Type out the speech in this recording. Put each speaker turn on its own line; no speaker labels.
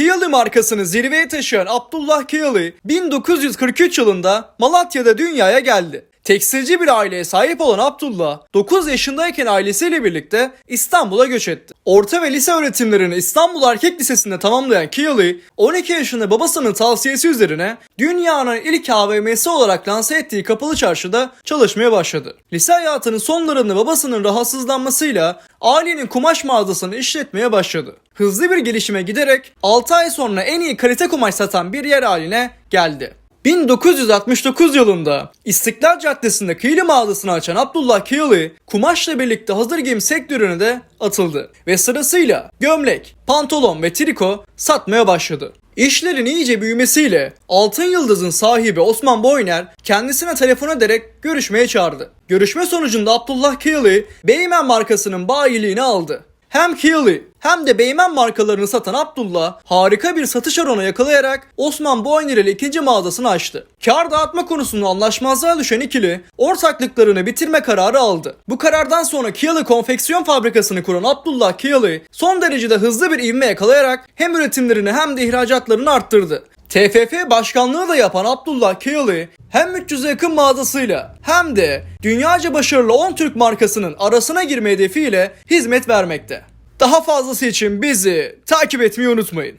Kiyalı markasını zirveye taşıyan Abdullah Kiyalı 1943 yılında Malatya'da dünyaya geldi. Tekstilci bir aileye sahip olan Abdullah 9 yaşındayken ailesiyle birlikte İstanbul'a göç etti. Orta ve lise öğretimlerini İstanbul Erkek Lisesi'nde tamamlayan Kiyalı 12 yaşında babasının tavsiyesi üzerine dünyanın ilk AVM'si olarak lanse ettiği Kapalı Çarşı'da çalışmaya başladı. Lise hayatının sonlarında babasının rahatsızlanmasıyla ailenin kumaş mağazasını işletmeye başladı. Hızlı bir gelişime giderek 6 ay sonra en iyi kalite kumaş satan bir yer haline geldi. 1969 yılında İstiklal Caddesi'nde kıyılı mağazasını açan Abdullah Kıyılı kumaşla birlikte hazır giyim sektörüne de atıldı ve sırasıyla gömlek, pantolon ve triko satmaya başladı. İşlerin iyice büyümesiyle Altın Yıldız'ın sahibi Osman Boyner kendisine telefon ederek görüşmeye çağırdı. Görüşme sonucunda Abdullah Kıyılı Beymen markasının bayiliğini aldı. Hem Keely hem de Beymen markalarını satan Abdullah harika bir satış oranı yakalayarak Osman Boyner ile ikinci mağazasını açtı. Kar dağıtma konusunda anlaşmazlığa düşen ikili ortaklıklarını bitirme kararı aldı. Bu karardan sonra Keely konfeksiyon fabrikasını kuran Abdullah Keely son derecede hızlı bir ivme yakalayarak hem üretimlerini hem de ihracatlarını arttırdı. TFF başkanlığı da yapan Abdullah Keely hem 300'e yakın mağazasıyla hem de dünyaca başarılı 10 Türk markasının arasına girme hedefiyle hizmet vermekte. Daha fazlası için bizi takip etmeyi unutmayın.